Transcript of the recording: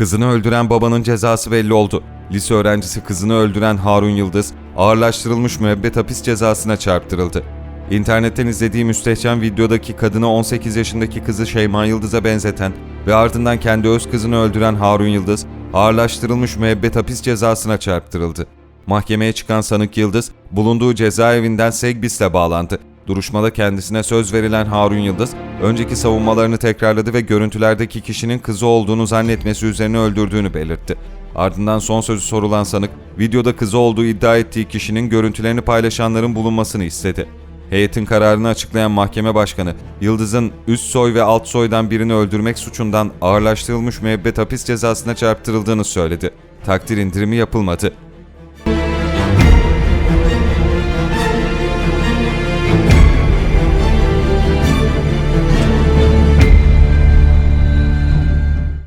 Kızını öldüren babanın cezası belli oldu. Lise öğrencisi kızını öldüren Harun Yıldız, ağırlaştırılmış müebbet hapis cezasına çarptırıldı. İnternetten izlediği müstehcen videodaki kadını 18 yaşındaki kızı Şeyma Yıldız'a benzeten ve ardından kendi öz kızını öldüren Harun Yıldız, ağırlaştırılmış müebbet hapis cezasına çarptırıldı. Mahkemeye çıkan sanık Yıldız, bulunduğu cezaevinden Segbis'le bağlandı. Duruşmada kendisine söz verilen Harun Yıldız, önceki savunmalarını tekrarladı ve görüntülerdeki kişinin kızı olduğunu zannetmesi üzerine öldürdüğünü belirtti. Ardından son sözü sorulan sanık, videoda kızı olduğu iddia ettiği kişinin görüntülerini paylaşanların bulunmasını istedi. Heyetin kararını açıklayan mahkeme başkanı, Yıldız'ın üst soy ve alt soydan birini öldürmek suçundan ağırlaştırılmış müebbet hapis cezasına çarptırıldığını söyledi. Takdir indirimi yapılmadı.